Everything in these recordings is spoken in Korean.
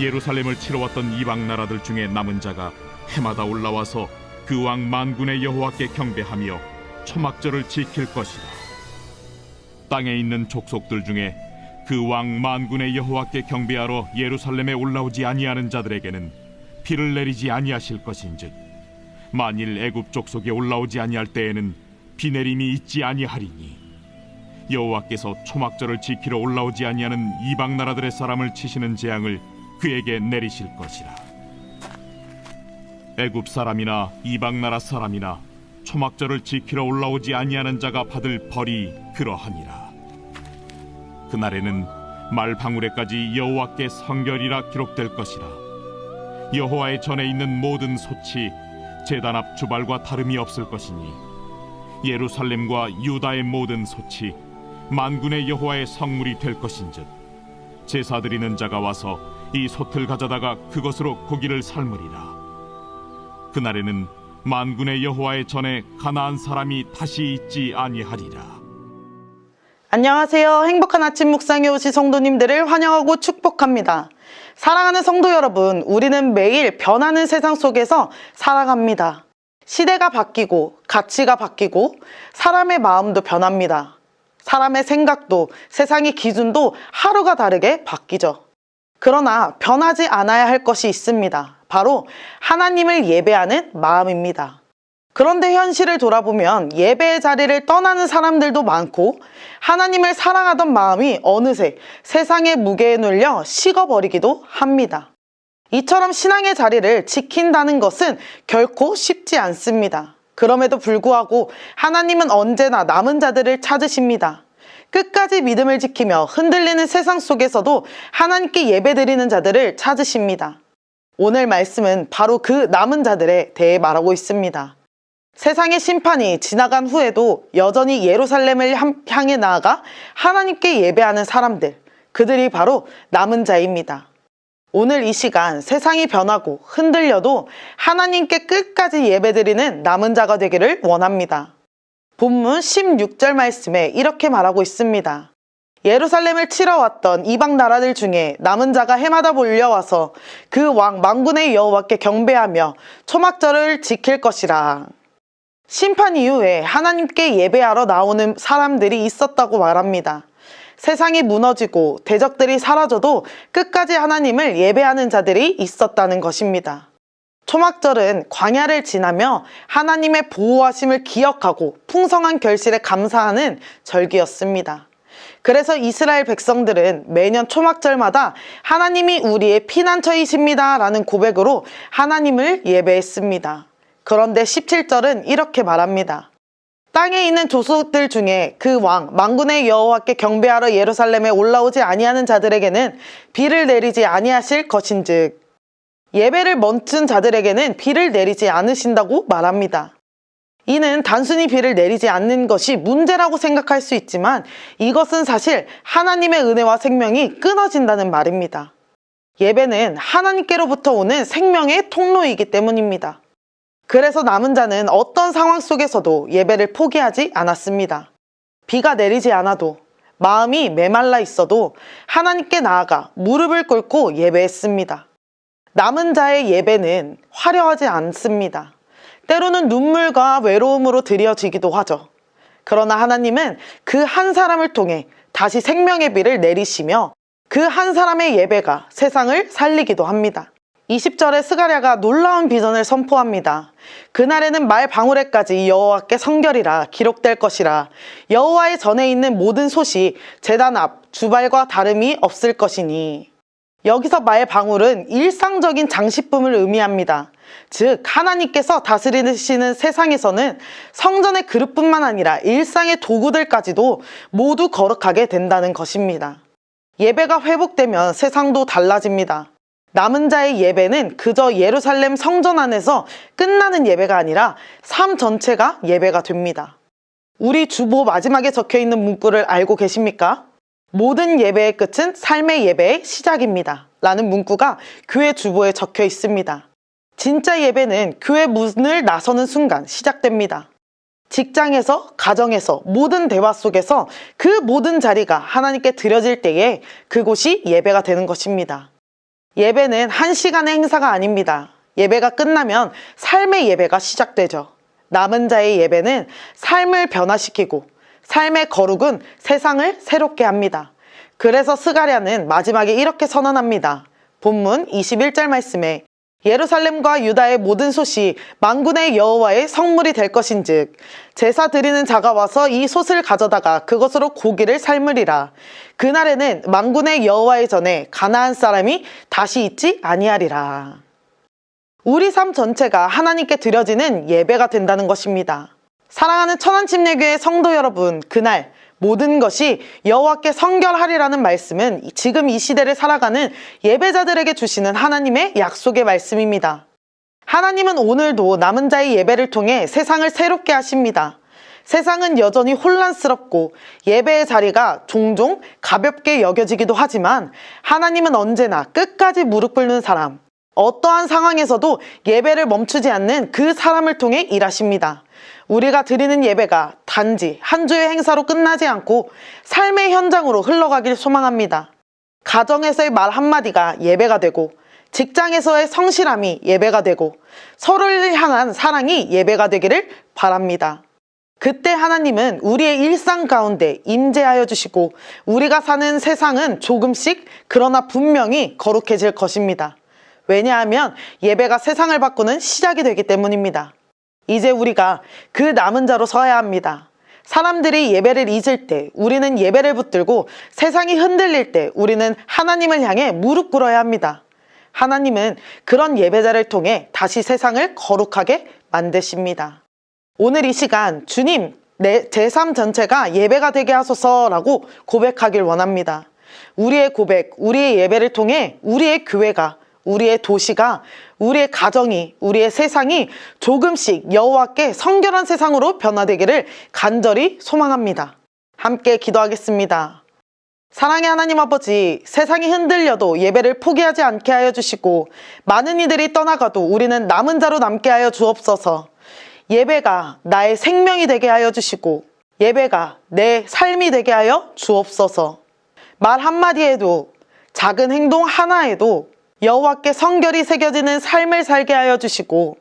예루살렘을 치러 왔던 이방 나라들 중에 남은 자가 해마다 올라와서 그 왕 만군의 여호와께 경배하며 초막절을 지킬 것이라. 땅에 있는 족속들 중에 그 왕 만군의 여호와께 경배하러 예루살렘에 올라오지 아니하는 자들에게는 비를 내리지 아니하실 것인즉 만일 애굽 족속에 올라오지 아니할 때에는 비 내림이 있지 아니하리니 여호와께서 초막절을 지키러 올라오지 아니하는 이방 나라들의 사람을 치시는 재앙을 그에게 내리실 것이라. 애굽 사람이나 이방 나라 사람이나 초막절을 지키러 올라오지 아니하는 자가 받을 벌이 그러하니라. 그날에는 말 방울에까지 여호와께 성결이라 기록될 것이라. 여호와의 전에 있는 모든 소치 제단 앞 주발과 다름이 없을 것이니 예루살렘과 유다의 모든 소치 만군의 여호와의 성물이 될 것인즉 제사 드리는 자가 와서 이 솥을 가져다가 그것으로 고기를 삶으리라 그날에는 만군의 여호와의 전에 가나안 사람이 다시 있지 아니하리라 안녕하세요. 행복한 아침 묵상에 오신 성도님들을 환영하고 축복합니다. 사랑하는 성도 여러분, 우리는 매일 변하는 세상 속에서 살아갑니다. 시대가 바뀌고, 가치가 바뀌고, 사람의 마음도 변합니다. 사람의 생각도, 세상의 기준도 하루가 다르게 바뀌죠. 그러나 변하지 않아야 할 것이 있습니다. 바로 하나님을 예배하는 마음입니다. 그런데 현실을 돌아보면 예배의 자리를 떠나는 사람들도 많고 하나님을 사랑하던 마음이 어느새 세상의 무게에 눌려 식어버리기도 합니다. 이처럼 신앙의 자리를 지킨다는 것은 결코 쉽지 않습니다. 그럼에도 불구하고 하나님은 언제나 남은 자들을 찾으십니다. 끝까지 믿음을 지키며 흔들리는 세상 속에서도 하나님께 예배드리는 자들을 찾으십니다. 오늘 말씀은 바로 그 남은 자들에 대해 말하고 있습니다. 세상의 심판이 지나간 후에도 여전히 예루살렘을 함- 향해 나아가 하나님께 예배하는 사람들, 그들이 바로 남은 자입니다. 오늘 이 시간 세상이 변하고 흔들려도 하나님께 끝까지 예배드리는 남은 자가 되기를 원합니다. 본문 16절 말씀에 이렇게 말하고 있습니다. 예루살렘을 치러 왔던 이방 나라들 중에 남은 자가 해마다 몰려와서 그 왕 망군의 여호와께 경배하며 초막절을 지킬 것이라. 심판 이후에 하나님께 예배하러 나오는 사람들이 있었다고 말합니다. 세상이 무너지고 대적들이 사라져도 끝까지 하나님을 예배하는 자들이 있었다는 것입니다. 초막절은 광야를 지나며 하나님의 보호하심을 기억하고 풍성한 결실에 감사하는 절기였습니다. 그래서 이스라엘 백성들은 매년 초막절마다 하나님이 우리의 피난처이십니다 라는 고백으로 하나님을 예배했습니다. 그런데 17절은 이렇게 말합니다. 땅에 있는 조속들 중에 그 왕 망군의 여호와께 경배하러 예루살렘에 올라오지 아니하는 자들에게는 비를 내리지 아니하실 것인즉 예배를 멈춘 자들에게는 비를 내리지 않으신다고 말합니다. 이는 단순히 비를 내리지 않는 것이 문제라고 생각할 수 있지만 이것은 사실 하나님의 은혜와 생명이 끊어진다는 말입니다. 예배는 하나님께로부터 오는 생명의 통로이기 때문입니다. 그래서 남은 자는 어떤 상황 속에서도 예배를 포기하지 않았습니다. 비가 내리지 않아도 마음이 메말라 있어도 하나님께 나아가 무릎을 꿇고 예배했습니다. 남은 자의 예배는 화려하지 않습니다. 때로는 눈물과 외로움으로 드려지기도 하죠. 그러나 하나님은 그 한 사람을 통해 다시 생명의 비를 내리시며 그 한 사람의 예배가 세상을 살리기도 합니다. 20절에 스가랴가 놀라운 비전을 선포합니다. 그날에는 말 방울에까지 여호와께 성결이라 기록될 것이라 여호와의 전에 있는 모든 솥이 제단 앞 주발과 다름이 없을 것이니 여기서 말 방울은 일상적인 장식품을 의미합니다. 즉 하나님께서 다스리시는 세상에서는 성전의 그릇뿐만 아니라 일상의 도구들까지도 모두 거룩하게 된다는 것입니다. 예배가 회복되면 세상도 달라집니다. 남은 자의 예배는 그저 예루살렘 성전 안에서 끝나는 예배가 아니라 삶 전체가 예배가 됩니다. 우리 주보 마지막에 적혀 있는 문구를 알고 계십니까? 모든 예배의 끝은 삶의 예배의 시작입니다. 라는 문구가 교회 주보에 적혀 있습니다. 진짜 예배는 교회 문을 나서는 순간 시작됩니다. 직장에서, 가정에서, 모든 대화 속에서 그 모든 자리가 하나님께 드려질 때에 그곳이 예배가 되는 것입니다. 예배는 한 시간의 행사가 아닙니다. 예배가 끝나면 삶의 예배가 시작되죠. 남은 자의 예배는 삶을 변화시키고 삶의 거룩은 세상을 새롭게 합니다. 그래서 스가랴는 마지막에 이렇게 선언합니다. 본문 21절 말씀에 예루살렘과 유다의 모든 솥이 만군의 여호와의 성물이 될 것인즉 제사 드리는 자가 와서 이 솥을 가져다가 그것으로 고기를 삶으리라 그날에는 만군의 여호와의 전에 가나안 사람이 다시 있지 아니하리라 우리 삶 전체가 하나님께 드려지는 예배가 된다는 것입니다. 사랑하는 천안침례교회 성도 여러분, 그날 모든 것이 여호와께 성결하리라는 말씀은 지금 이 시대를 살아가는 예배자들에게 주시는 하나님의 약속의 말씀입니다. 하나님은 오늘도 남은 자의 예배를 통해 세상을 새롭게 하십니다. 세상은 여전히 혼란스럽고 예배의 자리가 종종 가볍게 여겨지기도 하지만 하나님은 언제나 끝까지 무릎 꿇는 사람, 어떠한 상황에서도 예배를 멈추지 않는 그 사람을 통해 일하십니다. 우리가 드리는 예배가 단지 한 주의 행사로 끝나지 않고 삶의 현장으로 흘러가길 소망합니다. 가정에서의 말 한마디가 예배가 되고 직장에서의 성실함이 예배가 되고 서로를 향한 사랑이 예배가 되기를 바랍니다. 그때 하나님은 우리의 일상 가운데 임재하여 주시고 우리가 사는 세상은 조금씩 그러나 분명히 거룩해질 것입니다. 왜냐하면 예배가 세상을 바꾸는 시작이 되기 때문입니다. 이제 우리가 그 남은 자로 서야 합니다. 사람들이 예배를 잊을 때 우리는 예배를 붙들고 세상이 흔들릴 때 우리는 하나님을 향해 무릎 꿇어야 합니다. 하나님은 그런 예배자를 통해 다시 세상을 거룩하게 만드십니다. 오늘 이 시간 주님 내제삶 전체가 예배가 되게 하소서라고 고백하길 원합니다. 우리의 고백, 우리의 예배를 통해 우리의 교회가 우리의 도시가 우리의 가정이 우리의 세상이 조금씩 여호와께 성결한 세상으로 변화되기를 간절히 소망합니다. 함께 기도하겠습니다. 사랑의 하나님 아버지, 세상이 흔들려도 예배를 포기하지 않게 하여 주시고 많은 이들이 떠나가도 우리는 남은 자로 남게 하여 주옵소서. 예배가 나의 생명이 되게 하여 주시고 예배가 내 삶이 되게 하여 주옵소서. 말 한마디에도 작은 행동 하나에도 여호와께 성결이 새겨지는 삶을 살게 하여 주시고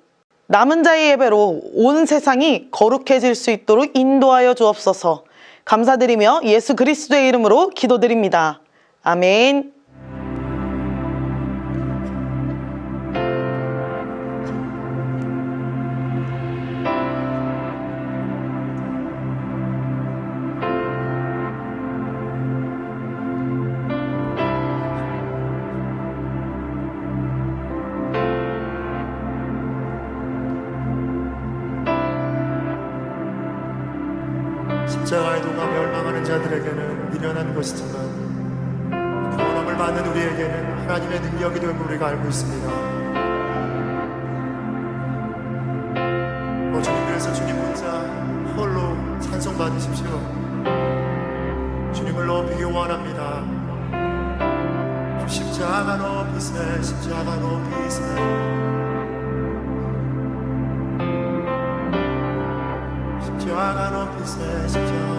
남은 자의 예배로 온 세상이 거룩해질 수 있도록 인도하여 주옵소서. 감사드리며 예수 그리스도의 이름으로 기도드립니다. 아멘. 자들에게는 미련한 것이지만 구원함을 받는 우리에게는 하나님의 능력이 됨을 우리가 알고 있습니다. 어, 주님 그래서 주님 혼자 홀로 찬송 받으십시오. 주님을 높이기 원합니다. 주 십자가 높이세 십자가 높이세 십자가 높이세 십자가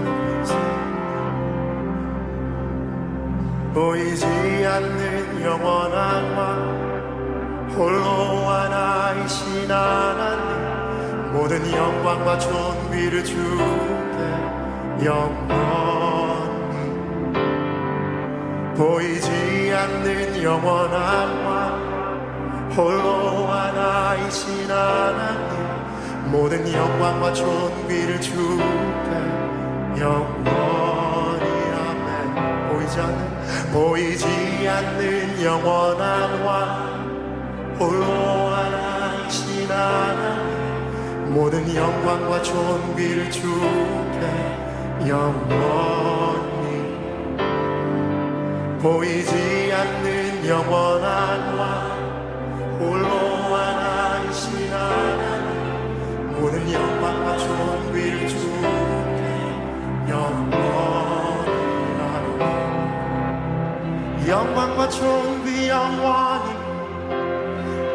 보이지 않는 영원한 왕 홀로 하나이신 하나님 모든 영광과 존귀를 주께 영원히. 보이지 않는 영원한 왕 홀로 하나이신 하나님 모든 영광과 존귀를 주께 영원히 아멘 보이지 않는 영원한 왕 홀로 하나이신 하나님 모든 영광과 존귀를 주께 영원히. 보이지 않는 영원한 왕 홀로 하나이신 하나님 모든 영광과 존귀 영광과 존귀 영원히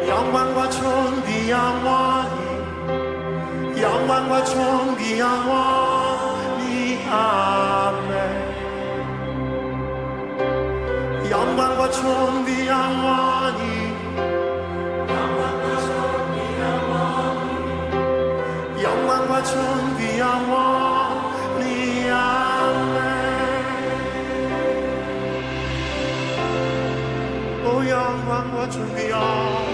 영광과 존귀 영원히 영광과 존귀 영원히 아멘. 영광과 영광과 존귀 영원히 영광과 존귀 영원히 영광과 영원히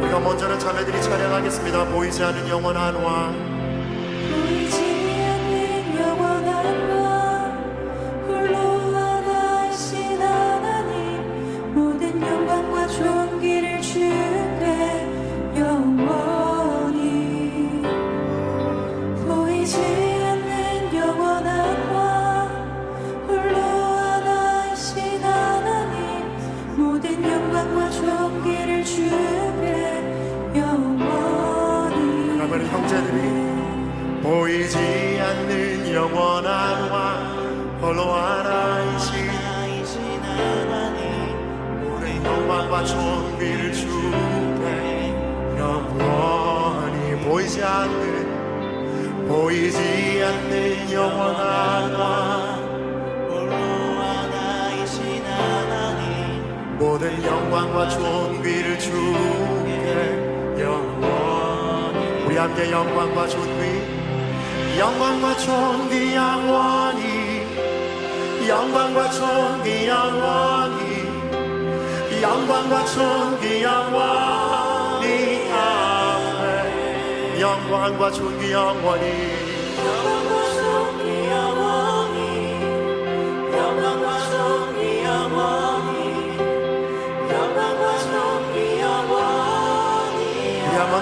우리가 먼저는 자매들이 찬양하겠습니다. 보이지 않는 영원한 왕 보이지 않는 보이지 않는 영원한 왕 홀로 하나이신 하나님 모든 영광과 존귀를 주께 영원히. 우리 함께 영광과 존귀 영광과 존귀 영원히. 영광과 존귀 영원히 영광과 존귀 영원히 아멘. 영광과 존귀 영원히.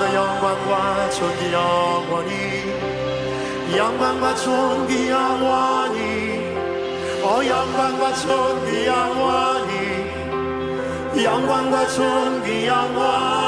더 영광과 존귀 영원히. 영광과 존귀 영원히. 어 영광과 존귀 영원히 영광과 존귀 영원히